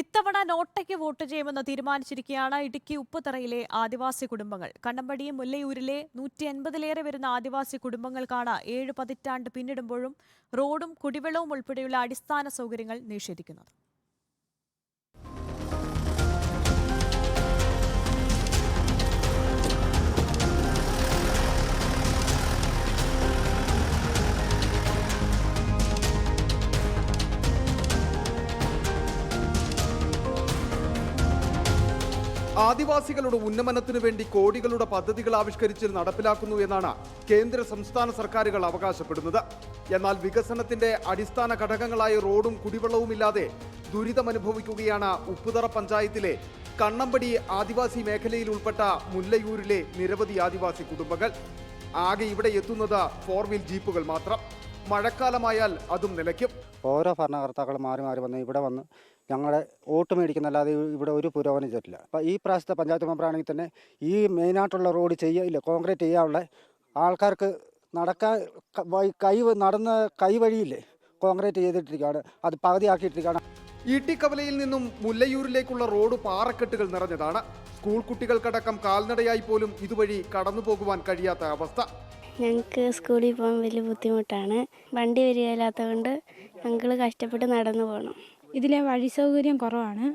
ഇത്തവണ നോട്ടയ്ക്ക് വോട്ട് ചെയ്യുമെന്ന് തീരുമാനിച്ചിരിക്കുകയാണ് ഇടുക്കി ഉപ്പുതറയിലെ ആദിവാസി കുടുംബങ്ങൾ. കണ്ണമ്പടി മുല്ലയൂരിലെ നൂറ്റി എൺപതിലേറെ വരുന്ന ആദിവാസി കുടുംബങ്ങൾക്കാണ് ഏഴ് പതിറ്റാണ്ട് പിന്നിടുമ്പോഴും റോഡും കുടിവെള്ളവും ഉൾപ്പെടെയുള്ള അടിസ്ഥാന സൗകര്യങ്ങൾ നിഷേധിക്കുന്നത്. ആദിവാസികളുടെ ഉന്നമനത്തിനു വേണ്ടി കോടികളുടെ പദ്ധതികൾ ആവിഷ്കരിച്ച് നടപ്പിലാക്കുന്നു എന്നാണ് കേന്ദ്ര സംസ്ഥാന സർക്കാരുകൾ അവകാശപ്പെടുന്നത്. എന്നാൽ വികസനത്തിന്റെ അടിസ്ഥാന ഘടകങ്ങളായ റോഡും കുടിവെള്ളവും ഇല്ലാതെ ദുരിതമനുഭവിക്കുകയാണ് ഉപ്പുതറ പഞ്ചായത്തിലെ കണ്ണമ്പടി ആദിവാസി മേഖലയിൽ ഉൾപ്പെട്ട മുല്ലയൂരിലെ നിരവധി ആദിവാസി കുടുംബങ്ങൾ. ആകെ ഇവിടെ എത്തുന്നത് ഫോർ വീൽ ജീപ്പുകൾ മാത്രം. മഴക്കാലമായാൽ അതും നിലയ്ക്കും. ഓരോ ഭരണകർത്താക്കൾ മാറി മാറി വന്ന് ഇവിടെ വന്ന് ഞങ്ങളുടെ വോട്ട് മേടിക്കുന്നല്ലാതെ ഇവിടെ ഒരു പുരോഗതി ചെയ്തിട്ടില്ല. അപ്പം ഈ പ്രാവശ്യത്തെ പഞ്ചായത്ത് മെമ്പറാണെങ്കിൽ തന്നെ ഈ മെയിനായിട്ടുള്ള റോഡ് ചെയ്യില്ല കോൺക്രീറ്റ് ചെയ്യാനുള്ള ആൾക്കാർക്ക് നടക്കാൻ കൈ നടന്ന് നടന്ന കൈ വഴിയില്ലേ കോൺക്രീറ്റ് ചെയ്തിട്ടിരിക്കുകയാണ്. അത് പകുതിയാക്കിയിട്ടിരിക്കുകയാണ്. ഈട്ടിക്കവലയിൽ നിന്നും മുല്ലയൂരിലേക്കുള്ള റോഡ് പാറക്കെട്ടുകൾ നിറഞ്ഞതാണ്. സ്കൂൾ കുട്ടികൾക്കടക്കം കാൽനടയായി പോലും ഇതുവഴി കടന്നു പോകുവാൻ കഴിയാത്ത അവസ്ഥ. ഞങ്ങൾക്ക് സ്കൂളിൽ പോകാൻ വലിയ ബുദ്ധിമുട്ടാണ്. വണ്ടി വരികയില്ലാത്തതുകൊണ്ട് ഞങ്ങൾ കഷ്ടപ്പെട്ട് നടന്നു പോകണം ഇതിലെ വഴി സൗകര്യം കുറവാണ്.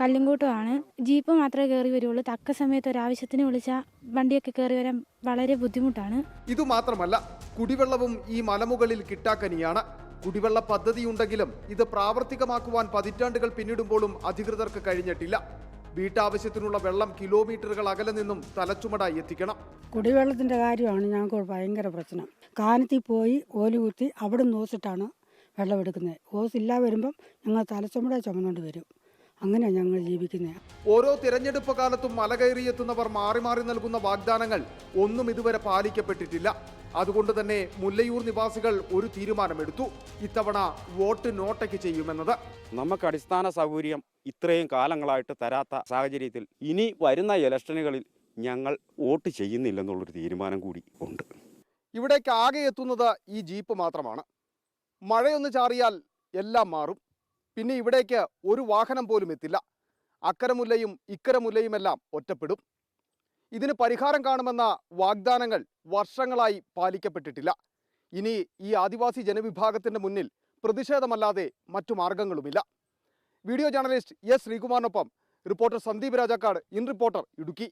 കല്ലുംകൂട്ടമാണ് ജീപ്പ് മാത്രമേ കയറി വരുള്ളൂ. തക്ക സമയത്ത് ഒരാവശ്യത്തിന് വിളിച്ചാൽ വണ്ടിയൊക്കെ കയറി വരാൻ വളരെ ബുദ്ധിമുട്ടാണ്. ഇതുമാത്രമല്ല കുടിവെള്ളവും ഈ മലമുകളിൽ കിട്ടാക്കനിയാണ്. കുടിവെള്ള പദ്ധതിയുണ്ടെങ്കിലും ഇത് പ്രാവർത്തികമാക്കുവാൻ പതിറ്റാണ്ടുകൾ പിന്നിടുമ്പോഴും അധികൃതർക്ക് കഴിഞ്ഞിട്ടില്ല. വീട്ടാവശ്യത്തിനുള്ള വെള്ളം കിലോമീറ്ററുകൾ അകലെ നിന്നും തലച്ചുമടായി എത്തിക്കണം. കുടിവെള്ളത്തിന്റെ കാര്യമാണ് ഞങ്ങൾക്ക് ഭയങ്കര പ്രശ്നം. കാനത്തിൽ പോയി ഓലി കുത്തി അവിടെ നിന്ന് ഓസിട്ടാണ് വെള്ളം എടുക്കുന്നത്. ഓസ് ഇല്ലാ വരുമ്പം ഞങ്ങൾ തലച്ചുമട ചുമന്നുകൊണ്ട് വരും. അങ്ങനെയാണ് ഞങ്ങൾ ജീവിക്കുന്നത് ഓരോ തിരഞ്ഞെടുപ്പ് കാലത്തും മല കയറിയെത്തുന്നവർ മാറി മാറി നൽകുന്ന വാഗ്ദാനങ്ങൾ ഒന്നും ഇതുവരെ പാലിക്കപ്പെട്ടിട്ടില്ല. അതുകൊണ്ട് തന്നെ മുല്ലയൂർ നിവാസികൾ ഒരു തീരുമാനമെടുത്തു. ഇത്തവണ വോട്ട് നോട്ടയ്ക്ക് ചെയ്യുമെന്നത്. നമുക്ക് അടിസ്ഥാന സൗകര്യം ഇത്രയും കാലങ്ങളായിട്ട് തരാത്ത സാഹചര്യത്തിൽ ഇനി വരുന്ന ഇലക്ഷനുകളിൽ ഞങ്ങൾ വോട്ട് ചെയ്യുന്നില്ലെന്നുള്ളൊരു തീരുമാനം കൂടി ഉണ്ട്. ഇവിടേക്ക് ആകെ എത്തുന്നത് ഈ ജീപ്പ് മാത്രമാണ്. മഴയൊന്ന് ചാറിയാൽ എല്ലാം മാറും. പിന്നെ ഇവിടേക്ക് ഒരു വാഹനം പോലും എത്തില്ല. അക്കരമുല്ലയും ഇക്കരമുല്ലയുമെല്ലാം ഒറ്റപ്പെടും. ഇതിന് പരിഹാരം കാണുമെന്ന വാഗ്ദാനങ്ങൾ വർഷങ്ങളായി പാലിക്കപ്പെട്ടിട്ടില്ല. ഇനി ഈ ആദിവാസി ജനവിഭാഗത്തിന്റെ മുന്നിൽ പ്രതിഷേധമല്ലാതെ മറ്റു മാർഗങ്ങളുമില്ല. Video journalist S ശ്രീകുമാറിനൊപ്പം reporter Sandeep Rajakkad in reporter Idukki.